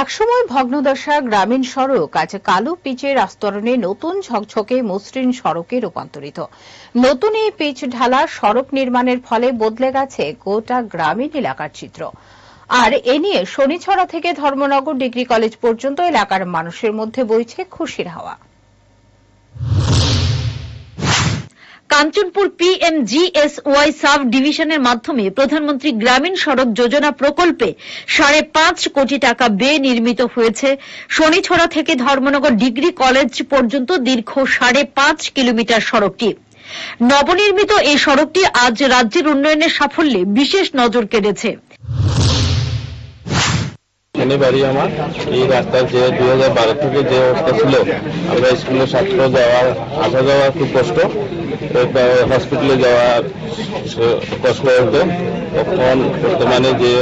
একসময় ভগ্নদশা গ্রামীণ সড়ক আজ কালো পিচের আস্তরণে নতুন ঝকঝকে মসৃণ সড়কে রূপান্তরিত। নতুন এই পিচ ঢালা সড়ক নির্মাণের ফলে বদলে গেছে গোটা গ্রামীণ এলাকার চিত্র। আর এ নিয়ে শনিছড়া থেকে ধর্মনগর ডিগ্রি কলেজ পর্যন্ত এলাকার মানুষের মধ্যে বইছে খুশির হাওয়া। কাঞ্চনপুর পিএমজিএসওয়াই সাব ডিভিশনের মাধ্যমে প্রধানমন্ত্রী গ্রামীণ সড়ক যোজনা প্রকল্পে সাড়ে পাঁচ কোটি টাকা ব্যয়ে নির্মিত হয়েছে। শনিছড়া থেকে ধর্মনগর ডিগ্রি কলেজ পর্যন্ত দীর্ঘ সাড়ে পাঁচ কিলোমিটার সড়কটি। নবনির্মিত এই সড়কটি আজ রাজ্যের উন্নয়নের সাফল্যে বিশেষ নজর কেড়েছে। এখানে বাড়ি আমার এই রাস্তার যে দুই হাজার বারো থেকে যে অবস্থা ছিল, আমরা স্কুলের ছাত্র যাওয়া আসা যাওয়া খুব কষ্ট। হসপিটালে যাওয়া কষ্ট হতো। তখন বর্তমানে যে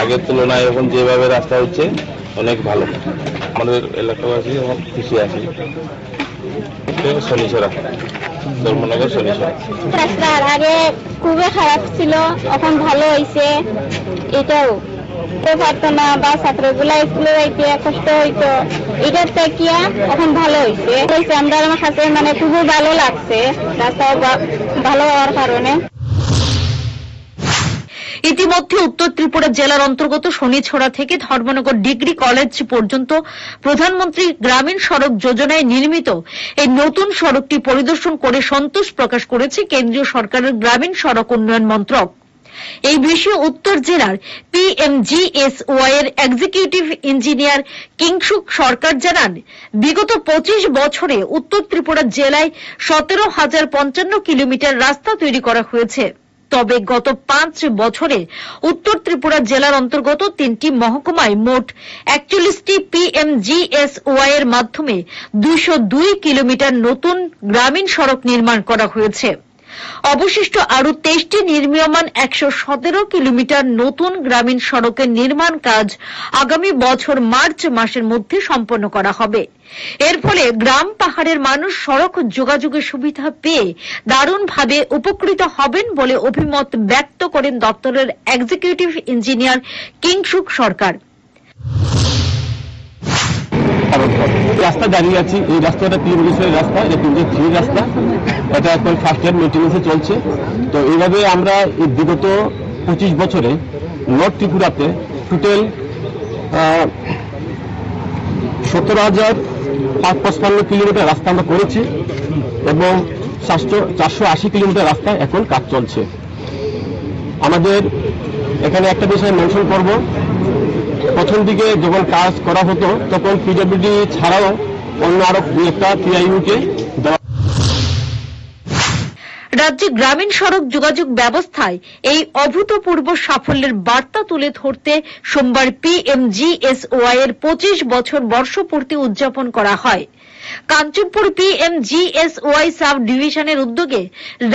আগের তুলনায় এখন যেভাবে রাস্তা হচ্ছে, অনেক ভালো। আমাদের এলাকাবাসী এখন খুশি আছি। শনিছড়া, ধর্মনগর শনিছড়া। রাস্তার আগে খুবই খারাপ ছিল, এখন ভালো হয়েছে এটাও। পারতো না বা স্কুলে যাইতে কষ্ট হইতো। এটার এখন ভালো আমরা আমার কাছে মানে খুবই ভালো লাগছে। ভালো হওয়ার কারণে। ইতিমধ্যে উত্তর ত্রিপুরা জেলার অন্তর্গত শনিছড়া থেকে ধর্মনগর ডিগ্রি কলেজ পর্যন্ত প্রধানমন্ত্রী গ্রামীণ সড়ক যোজনায় নির্মিত এই নতুন সড়কটি পরিদর্শন করে সন্তোষ প্রকাশ করেছে কেন্দ্রীয় সরকারের গ্রামীণ সড়ক উন্নয়ন মন্ত্রক। এই বিষয়ে উত্তর জেলার পিএমজিএসওয়াই এর এক্সিকিউটিভ ইঞ্জিনিয়ার কিংসুক সরকার জানান, বিগত পঁচিশ বছরে উত্তর ত্রিপুরা জেলায় সতেরো হাজার পঞ্চান্ন কিলোমিটার রাস্তা তৈরি করা হয়েছে। তবে গত পাঁচ বছরে উত্তর ত্রিপুরা জেলার অন্তর্গত তিনটি মহকুমায় মোট একচল্লিশটি পিএমজিএসওয়াই এর মাধ্যমে দুই কিলোমিটার নতুন গ্রামীণ সড়ক নির্মাণ করা হয়েছে। অবশিষ্ট আরও তেইশটি নির্মীয়মান একশো সতেরো কিলোমিটার নতুন গ্রামীণ সড়কের নির্মাণ কাজ আগামী বছর মার্চ মাসের মধ্যে সম্পন্ন করা হবে। এর ফলে গ্রাম পাহাড়ের মানুষ সড়ক যোগাযোগের সুবিধা পেয়ে দারুণভাবে উপকৃত হবেন বলে অভিমত ব্যক্ত করেন দপ্তরের এক্সিকিউটিভ ইঞ্জিনিয়ার কিংসুক সরকার। রাস্তা দাঁড়িয়ে আছি। এই রাস্তাটা তিন বছরের রাস্তা, এটা কিন্তু থ্রি রাস্তা। এটা এখন ফার্স্ট ইয়ার মেনটেন্সে চলছে। তো এইভাবে আমরা এই বিগত পঁচিশ বছরে নর্থ ত্রিপুরাতে টোটাল সতেরো হাজার পাঁচ পঁচপান্ন কিলোমিটার রাস্তা আমরা করেছি এবং চারশো চারশো আশি কিলোমিটার রাস্তায় এখন কাজ চলছে। আমাদের এখানে একটা বিষয় মেনশন করব। প্রথম দিকে যখন কাজ করা হতো তখন পিডব্লিউডি ছাড়াও অন্য আরও একটা পিআইইউকে রাজ্যে গ্রামীণ সড়ক যোগাযোগ ব্যবস্থায় এই অভূতপূর্ব সাফল্যের বার্তা তুলে ধরতে সোমবার পিএমজিএসওয়াই এর পঁচিশ বছর বর্ষপূর্তি উদযাপন করা হয়। কাঞ্চনপুর পিএমজিএসওয়াই সাব ডিভিশনের উদ্যোগে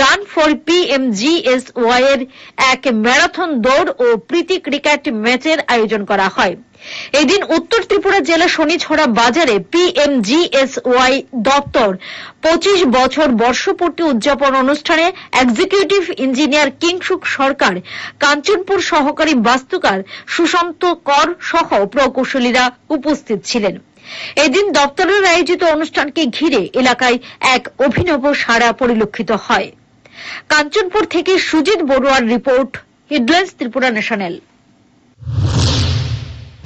রান ফর পিএমজিএসওয়াই এর এক ম্যারাথন দৌড় ও প্রীতি ক্রিকেট ম্যাচের আয়োজন করা হয়। এদিন উত্তর ত্রিপুরা জেলা শনিছড়া বাজারে পিএমজিএসওয়াই দপ্তর পঁচিশ বছর বর্ষপূর্তি উদযাপন অনুষ্ঠানে এক্সিকিউটিভ ইঞ্জিনিয়ার কিংসুক সরকার, কাঞ্চনপুর সহকারী বাস্তুকার সুশান্ত কর সহ প্রকৌশলীরা উপস্থিত ছিলেন। এদিন দপ্তরের আয়োজিত অনুষ্ঠানকে ঘিরে এলাকায় এক অভিনব সাড়া পরিলক্ষিত হয়। কাঞ্চনপুর থেকে সুজিত বড়ুয়ার রিপোর্ট, হেডলাইন্স ত্রিপুরা ন্যাশনাল।